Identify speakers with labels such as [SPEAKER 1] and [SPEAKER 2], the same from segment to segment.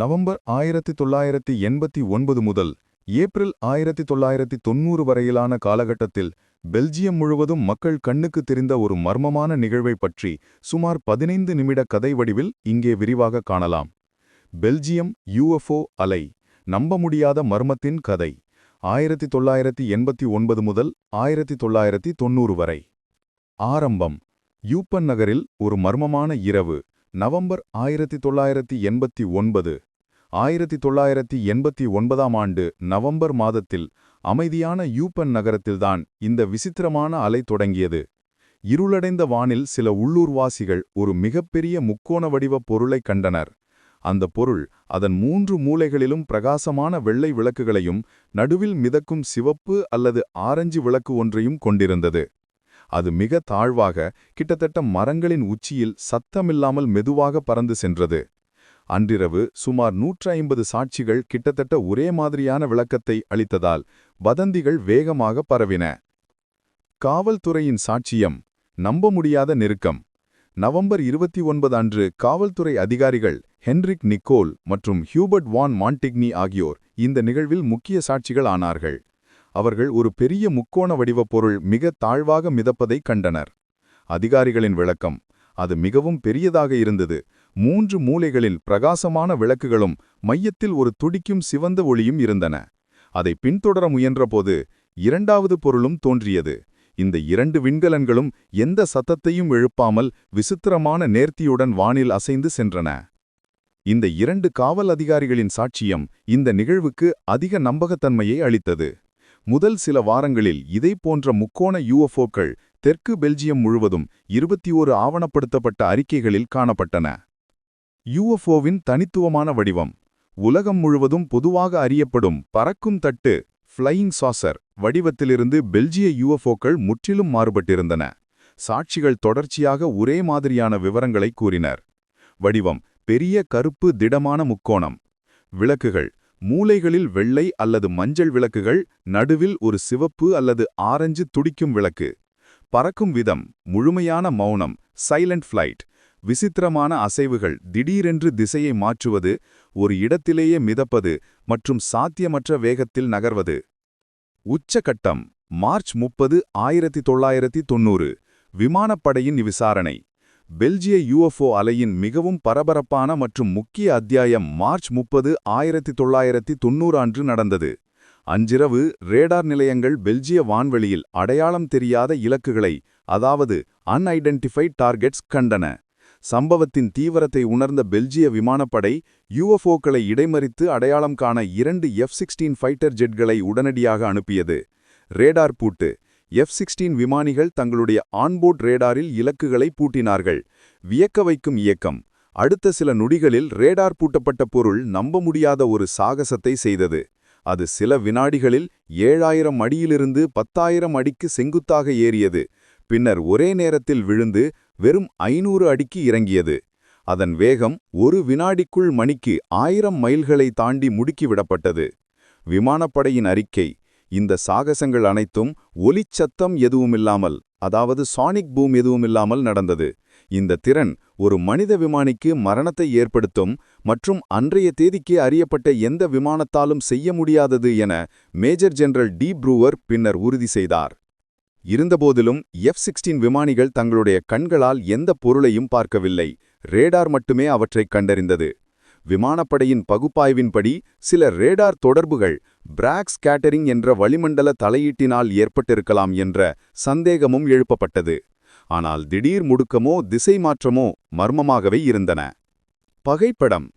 [SPEAKER 1] November ஆயிரத்தி தொள்ளாயிரத்தி எண்பத்தி ஒன்பது முதல் ஏப்ரல் ஆயிரத்தி தொள்ளாயிரத்தி தொன்னூறு வரையிலான காலகட்டத்தில் பெல்ஜியம் முழுவதும் மக்கள் கண்ணுக்கு தெரிந்த ஒரு மர்மமான நிகழ்வை பற்றி சுமார் பதினைந்து நிமிட கதை வடிவில் இங்கே விரிவாக காணலாம். பெல்ஜியம் யுஎஃப்ஓ அலை நம்ப முடியாத மர்மத்தின் கதை ஆயிரத்தி தொள்ளாயிரத்தி எண்பத்தி ஒன்பது முதல் ஆயிரத்தி தொள்ளாயிரத்தி தொன்னூறு வரை. ஆரம்பம் யூப்பன் நகரில் ஒரு மர்மமான இரவு நவம்பர் ஆயிரத்தி தொள்ளாயிரத்தி எண்பத்தி ஒன்பது ஆயிரத்தி தொள்ளாயிரத்தி எண்பத்தி ஒன்பதாம் ஆண்டு நவம்பர் மாதத்தில் அமைதியான யூப்பன் நகரத்தில்தான் இந்த விசித்திரமான அலை தொடங்கியது. இருளடைந்த வானில் சில உள்ளூர்வாசிகள் ஒரு மிகப்பெரிய முக்கோண வடிவ பொருளைக் கண்டனர். அந்த பொருள் அதன் மூன்று மூலைகளிலும் பிரகாசமான வெள்ளை விளக்குகளையும் நடுவில் மிதக்கும் சிவப்பு அல்லது ஆரஞ்சு விளக்கு ஒன்றையும் கொண்டிருந்தது. அது மிக தாழ்வாக கிட்டத்தட்ட மரங்களின் உச்சியில் சத்தமில்லாமல் மெதுவாக பறந்து சென்றது. அன்றிரவு சுமார் நூற்று ஐம்பது சாட்சிகள் கிட்டத்தட்ட ஒரே மாதிரியான விளக்கத்தை அளித்ததால் வதந்திகள் வேகமாக பரவின. காவல்துறையின் சாட்சியம் நம்ப முடியாத நெருக்கம். நவம்பர் இருபத்தி ஒன்பது அன்று காவல்துறை அதிகாரிகள் ஹென்ரிக் நிக்கோல் மற்றும் ஹியூபர்ட் வான் மான்டிக்னி ஆகியோர் இந்த நிகழ்வில் முக்கிய சாட்சிகள் ஆனார்கள். அவர்கள் ஒரு பெரிய முக்கோண வடிவப் பொருள் மிக தாழ்வாக மிதப்பதைக் கண்டனர். அதிகாரிகளின் விளக்கம் அது மிகவும் பெரியதாக இருந்தது. மூன்று மூலைகளில் பிரகாசமான விளக்குகளும் மையத்தில் ஒரு துடிக்கும் சிவந்த ஒளியும் இருந்தன. அதை பின்தொடர முயன்றபோது இரண்டாவது பொருளும் தோன்றியது. இந்த இரண்டு விண்கலன்களும் எந்த சத்தத்தையும் எழுப்பாமல் விசித்திரமான நேர்த்தியுடன் வானில் அசைந்து சென்றன. இந்த இரண்டு காவல் அதிகாரிகளின் சாட்சியம் இந்த நிகழ்வுக்கு அதிக நம்பகத்தன்மையை அளித்தது. முதல் சில வாரங்களில் இதை போன்ற முக்கோண யூஎஃப்ஓக்கள் தெற்கு பெல்ஜியம் முழுவதும் இருபத்தி ஓரு ஆவணப்படுத்தப்பட்ட அறிக்கைகளில் காணப்பட்டன. யூஎஃப்ஓவின் தனித்துவமான வடிவம். உலகம் முழுவதும் பொதுவாக அறியப்படும் பறக்கும் தட்டு ஃப்ளையிங் சாசர் வடிவத்திலிருந்து பெல்ஜிய யூஎஃப்ஓக்கள் முற்றிலும் மாறுபட்டிருந்தன. சாட்சிகள் தொடர்ச்சியாக ஒரே மாதிரியான விவரங்களை கூறினர். வடிவம் பெரிய கருப்பு திடமான முக்கோணம். விளக்குகள் மூலைகளில் வெள்ளை அல்லது மஞ்சள் விளக்குகள் நடுவில் ஒரு சிவப்பு அல்லது ஆரஞ்சு துடிக்கும் விளக்கு. பறக்கும் விதம் முழுமையான மௌனம் சைலண்ட் ஃப்ளைட் விசித்திரமான அசைவுகள் திடீரென்று திசையை மாற்றுவது ஒரு இடத்திலேயே மிதப்பது மற்றும் சாத்தியமற்ற வேகத்தில் நகர்வது. உச்சகட்டம் மார்ச் முப்பது ஆயிரத்தி தொள்ளாயிரத்தி தொன்னூறு விமானப்படையின் விசாரணை. பெல்ஜிய யுஎஃப்ஓ அலையின் மிகவும் பரபரப்பான மற்றும் முக்கிய அத்தியாயம் மார்ச் முப்பது ஆயிரத்தி தொள்ளாயிரத்தி தொன்னூறு அன்று நடந்தது. அஞ்சிரவு ரேடார் நிலையங்கள் பெல்ஜிய வான்வெளியில் அடையாளம் தெரியாத இலக்குகளை அதாவது அன்ஐடென்டிஃபைட் டார்கெட்ஸ் கண்டன. சம்பவத்தின் தீவிரத்தை உணர்ந்த பெல்ஜிய விமானப்படை யுஎஃப்ஓக்களை இடைமறித்து அடையாளம் காண இரண்டு எஃப் சிக்ஸ்டீன் ஃபைட்டர் ஜெட்களை உடனடியாக அனுப்பியது. ரேடார் பூட்டு. எஃப் சிக்ஸ்டீன் விமானிகள் தங்களுடைய ஆன்போர்ட் ரேடாரில் இலக்குகளை பூட்டினார்கள். வியக்க வைக்கும் இயக்கம். அடுத்த சில நொடிகளில் ரேடார் பூட்டப்பட்ட பொருள் நம்ப முடியாத ஒரு சாகசத்தை செய்தது. அது சில வினாடிகளில் ஏழாயிரம் அடியிலிருந்து பத்தாயிரம் அடிக்கு செங்குத்தாக ஏறியது. பின்னர் ஒரே நேரத்தில் விழுந்து வெறும் ஐநூறு அடிக்கு இறங்கியது. அதன் வேகம் ஒரு வினாடிக்குள் மணிக்கு ஆயிரம் மைல்களை தாண்டி முடுக்கிவிடப்பட்டது. விமானப்படையின் அறிக்கை இந்த சாகசங்கள் அனைத்தும் ஒலிச்சத்தம் எதுவுமில்லாமல் அதாவது சானிக் பூம் எதுவுமில்லாமல் நடந்தது. இந்த திறன் ஒரு மனித விமானிக்கு மரணத்தை ஏற்படுத்தும் மற்றும் அன்றைய தேதிக்கு அறியப்பட்ட எந்த விமானத்தாலும் செய்ய முடியாதது என மேஜர் ஜெனரல் டி. ப்ரூவர் பின்னர் உறுதி செய்தார். இருந்தபோதிலும் எஃப் சிக்ஸ்டீன் விமானிகள் தங்களுடைய கண்களால் எந்த பொருளையும் பார்க்கவில்லை. ரேடார் மட்டுமே அவற்றைக் கண்டறிந்தது. விமானப்படையின் பகுப்பாய்வின்படி சில ரேடார் தொடர்புகள் பிராக்ஸ் கேட்டரிங் என்ற வளிமண்டல தலையீட்டினால் ஏற்பட்டிருக்கலாம் என்ற சந்தேகமும் எழுப்பப்பட்டது. ஆனால் திடீர் முடுக்கமோ திசை மாற்றமோ மர்மமாகவே இருந்தன. பகைப்படம்.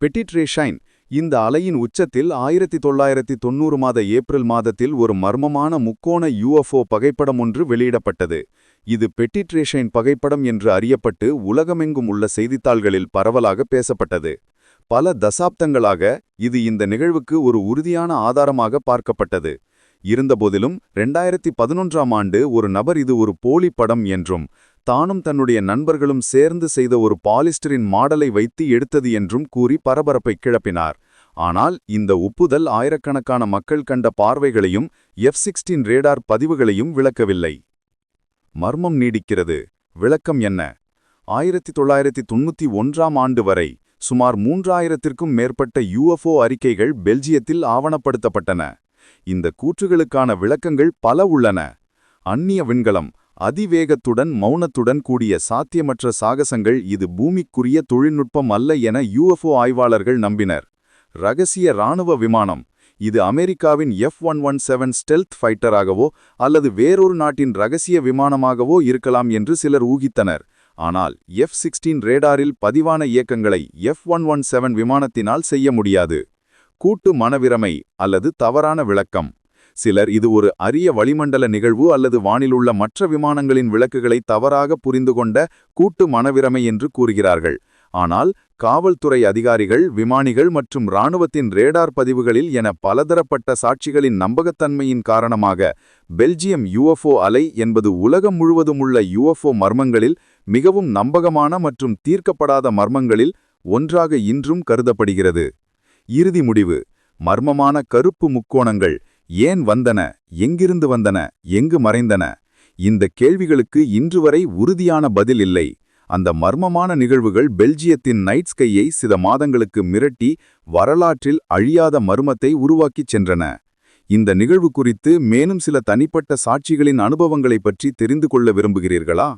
[SPEAKER 1] பெட்டிட்ரேஷைன் இந்த அலையின் உச்சத்தில் ஆயிரத்தி தொள்ளாயிரத்தி தொன்னூறு மாத ஏப்ரல் மாதத்தில் ஒரு மர்மமான முக்கோண யுஎஃப்ஓ பகைப்படம் ஒன்று வெளியிடப்பட்டது. இது பெட்டிட்ரேஷன் பகைப்படம் என்று அறியப்பட்டு உலகமெங்கும் உள்ள செய்தித்தாள்களில் பரவலாக பேசப்பட்டது. பல தசாப்தங்களாக இது இந்த நிகழ்வுக்கு ஒரு உறுதியான ஆதாரமாக பார்க்கப்பட்டது. இருந்தபோதிலும் ரெண்டாயிரத்தி பதினொன்றாம் ஆண்டு ஒரு நபர் இது ஒரு போலி படம் என்றும் தானும் தன்னுடைய நண்பர்களும் சேர்ந்து செய்த ஒரு பாலிஸ்டரின் மாடலை வைத்து எடுத்தது என்றும் கூறி பரபரப்பை கிளப்பினார். ஆனால் இந்த ஒப்புதல் ஆயிரக்கணக்கான மக்கள் கண்ட பார்வைகளையும் எஃப் சிக்ஸ்டீன் ரேடார் பதிவுகளையும் விளக்கவில்லை. மர்மம் நீடிக்கிறது. விளக்கம் என்ன? ஆயிரத்தி தொள்ளாயிரத்தி தொண்ணூற்றி ஒன்றாம் ஆண்டு வரை சுமார் மூன்றாயிரத்திற்கும் மேற்பட்ட யுஎஃப்ஓ அறிக்கைகள் பெல்ஜியத்தில் ஆவணப்படுத்தப்பட்டன. இந்த கூற்றுகளுக்கான விளக்கங்கள் பல உள்ளன. அந்நிய விண்கலம் அதிவேகத்துடன் மௌனத்துடன் கூடிய சாத்தியமற்ற சாகசங்கள் இது பூமிக்குரிய தொழில்நுட்பம் அல்ல என யுஎஃப்ஓ ஆய்வாளர்கள் நம்பினர். ரகசிய இராணுவ விமானம் இது அமெரிக்காவின் F one one seven stealth ஃபைட்டராகவோ அல்லது வேறொரு நாட்டின் ரகசிய விமானமாகவோ இருக்கலாம் என்று சிலர் ஊகித்தனர். ஆனால் எஃப் சிக்ஸ்டீன் ரேடாரில் பதிவான இயக்கங்களை எஃப் ஒன் ஒன் செவன் விமானத்தினால் செய்ய முடியாது. கூட்டு மனவிரமை அல்லது தவறான விளக்கம். சிலர் இது ஒரு அரிய வளிமண்டல நிகழ்வு அல்லது வானிலுள்ள மற்ற விமானங்களின் விளக்குகளை தவறாக புரிந்து கொண்ட கூட்டு மனவிரமை என்று கூறுகிறார்கள். ஆனால் காவல்துறை அதிகாரிகள் விமானிகள் மற்றும் இராணுவத்தின் ரேடார் பதிவுகளில் என பலதரப்பட்ட சாட்சிகளின் நம்பகத்தன்மையின் காரணமாக பெல்ஜியம் யுஎஃப்ஓ அலை என்பது உலகம் முழுவதும் உள்ள யுஎஃப்ஓ மர்மங்களில் மிகவும் நம்பகமான மற்றும் தீர்க்கப்படாத மர்மங்களில் ஒன்றாக இன்றும் கருதப்படுகிறது. இறுதி முடிவு. மர்மமான கருப்பு முக்கோணங்கள் ஏன் வந்தன? எங்கிருந்து வந்தன? எங்கு மறைந்தன? இந்த கேள்விகளுக்கு இன்று வரை உறுதியான பதில் இல்லை. அந்த மர்மமான நிகழ்வுகள் பெல்ஜியத்தின் நைட்ஸ் கையை சில மாதங்களுக்கு மிரட்டி வரலாற்றில் அழியாத மர்மத்தை உருவாக்கிச் சென்றன. இந்த நிகழ்வு குறித்து மேலும் சில தனிப்பட்ட சாட்சிகளின் அனுபவங்களைப் பற்றி தெரிந்து கொள்ள விரும்புகிறீர்களா?